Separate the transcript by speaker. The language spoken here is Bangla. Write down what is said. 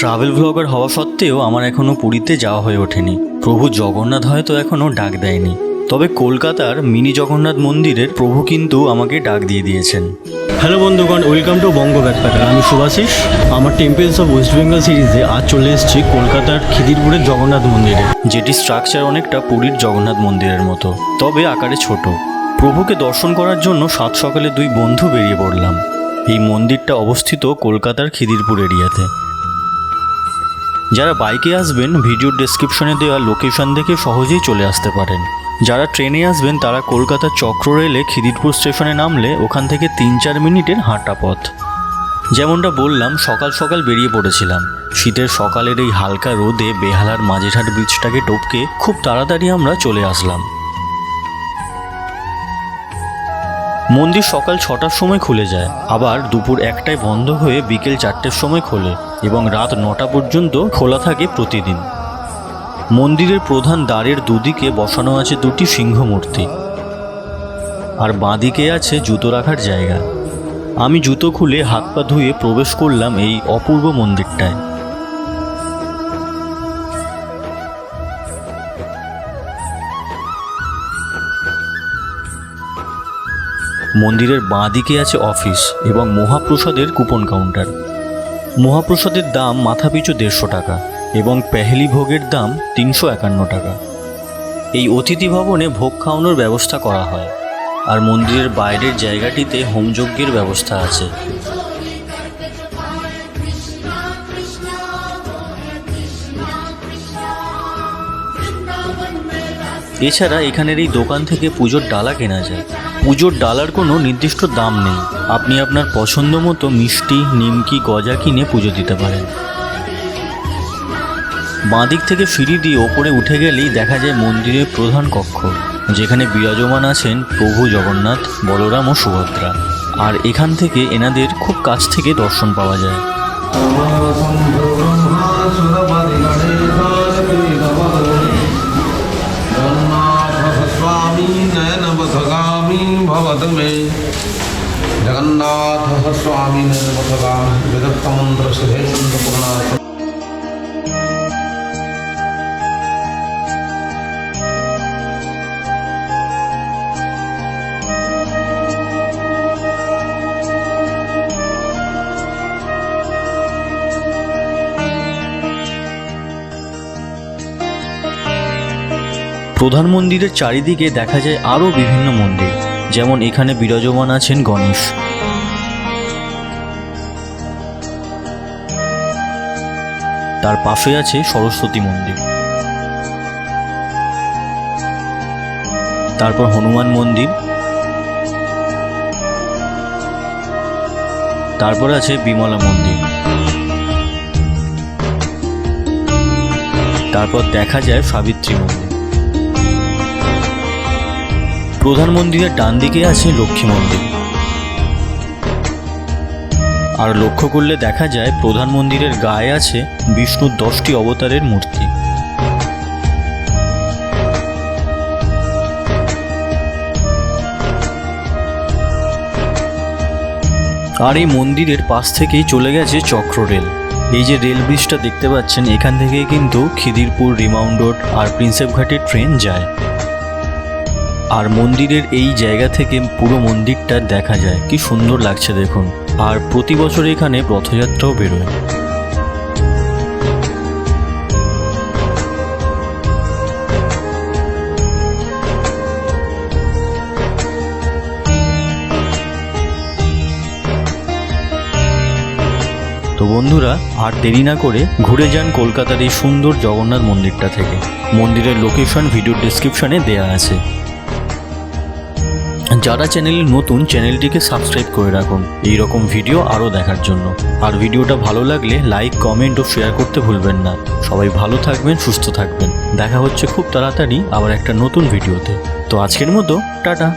Speaker 1: ট্রাভেল ব্লগার হওয়া সত্ত্বেও আমার এখনও পুরীতে যাওয়া হয়ে ওঠেনি। প্রভু জগন্নাথ হয়তো এখনও ডাক দেয়নি। তবে কলকাতার মিনি জগন্নাথ মন্দিরের প্রভু কিন্তু আমাকে ডাক দিয়ে দিয়েছেন।
Speaker 2: হ্যালো বন্ধুগণ ওয়েলকাম টু বঙ্গ ব্যাকপ্যাকার আমি সুভাশিস আমার টেম্পেলস অফ ওয়েস্ট বেঙ্গল সিরিজে আজ চলে এসেছি কলকাতার খিদিরপুরের জগন্নাথ মন্দিরে।
Speaker 1: যেটি স্ট্রাকচার অনেকটা পুরীর জগন্নাথ মন্দিরের মতো তবে আকারে ছোট। প্রভুকে দর্শন করার জন্য সাত সকালে দুই বন্ধু বেরিয়ে পড়লাম। এই মন্দিরটা অবস্থিত কলকাতার খিদিরপুর এরিয়াতে। যারা বাইকে আসবেন, ভিডিওর ডেসক্রিপশনে দেওয়া লোকেশন দেখে সহজেই চলে আসতে পারেন। যারা ট্রেনে আসবেন, তারা কলকাতা চক্র রেলে খিদিরপুর স্টেশনে নামলে ওখান থেকে তিন চার মিনিটের হাঁটা পথ। যেমনটা বললাম, সকাল সকাল বেরিয়ে পড়েছিলাম। শীতের সকালের এই হালকা রোদে বেহালার মাঝেরহাট ব্রিজটাকে টপকে খুব তাড়াতাড়ি আমরা চলে আসলাম। মন্দির সকাল ছটার সময় খুলে যায়। আবার দুপুর একটায় বন্ধ হয়ে বিকেল চারটের সময় খোলে এবং রাত নটা পর্যন্ত খোলা থাকে প্রতিদিন। মন্দিরের প্রধান দ্বারের দুদিকে বসানো আছে দুটি সিংহ মূর্তি আর বাঁদিকে আছে জুতো রাখার জায়গা। আমি জুতো খুলে হাত পা ধুয়ে প্রবেশ করলাম এই অপূর্ব মন্দিরটায়। মন্দিরের বাঁ দিকে আছে অফিস এবং মহাপ্রসাদের কুপন কাউন্টার। মহাপ্রসাদের দাম মাথাপিছু দেড়শো টাকা এবং পেহেলি ভোগের দাম তিনশো একান্ন টাকা। এই অতিথি ভবনে ভোগ খাওয়ানোর ব্যবস্থা করা হয় আর মন্দিরের বাইরের জায়গাটিতে হোমযজ্ঞের ব্যবস্থা আছে। এছাড়া এখানের এই দোকান থেকে পুজোর ডালা কেনা যায়। পুজোর ডালার কোনো নির্দিষ্ট দাম নেই। আপনি আপনার পছন্দ মতো মিষ্টি, নিমকি, গজা কিনে পুজো দিতে পারেন। বাঁদিক থেকে ফিরি দিয়ে ওপরে উঠে গেলেই দেখা যায় মন্দিরের প্রধান কক্ষ, যেখানে বিরাজমান আছেন প্রভু জগন্নাথ, বলরাম ও সুভদ্রা। আর এখান থেকে এনাদের খুব কাছ থেকে দর্শন পাওয়া যায়।
Speaker 3: भवत मे जगन्नाथः स्वामी नयनपथगामी विदग्धमन्त्र सुधेन्द्रपूर्णाथ
Speaker 1: প্রধান মন্দিরের চারিদিকে দেখা যায় আরও বিভিন্ন মন্দির যেমন এখানে বিরাজমান আছেন গণেশ। তার পাশে আছে সরস্বতী মন্দির। তারপর হনুমান মন্দির। তারপর আছে বিমলা মন্দির। তারপর দেখা যায় সাবিত্রী মন্দির। প্রধান মন্দিরের ডান দিকে আছে লক্ষ্মী মন্দির। আর লক্ষ্য করলে দেখা যায় প্রধান মন্দিরের গায়ে আছে বিষ্ণুর দশটি অবতারের মূর্তি। আর এই মন্দিরের পাশ থেকেই চলে গেছে চক্র রেল। এই যে রেল ব্রিজটা দেখতে পাচ্ছেন, এখান থেকেই কিন্তু খিদিরপুর, রিমাউন্ড রোড আর প্রিন্সেপ ঘাটের ট্রেন যায়। আর মন্দিরের এই জায়গা থেকে পুরো মন্দিরটা দেখা যায়। কি সুন্দর লাগছে দেখুন। আর প্রতি বছর এখানে রথযাত্রাও বেরোয়। তো বন্ধুরা, আর দেরি না করে ঘুরে যান কলকাতার এই সুন্দর জগন্নাথ মন্দিরটা থেকে। মন্দিরের লোকেশন ভিডিও ডিসক্রিপশনে দেয়া আছে। যারা চ্যানেলে নতুন, চ্যানেলটিকে সাবস্ক্রাইব করে রাখুন। এই রকম ভিডিও আরও দেখার জন্য। আর ভিডিওটা ভালো লাগলে লাইক, কমেন্ট ও শেয়ার করতে ভুলবেন না। সবাই ভালো থাকবেন, সুস্থ থাকবেন। দেখা হচ্ছে খুব তাড়াতাড়ি আবার একটা নতুন ভিডিওতে। তো আজকের মতো, টাটা।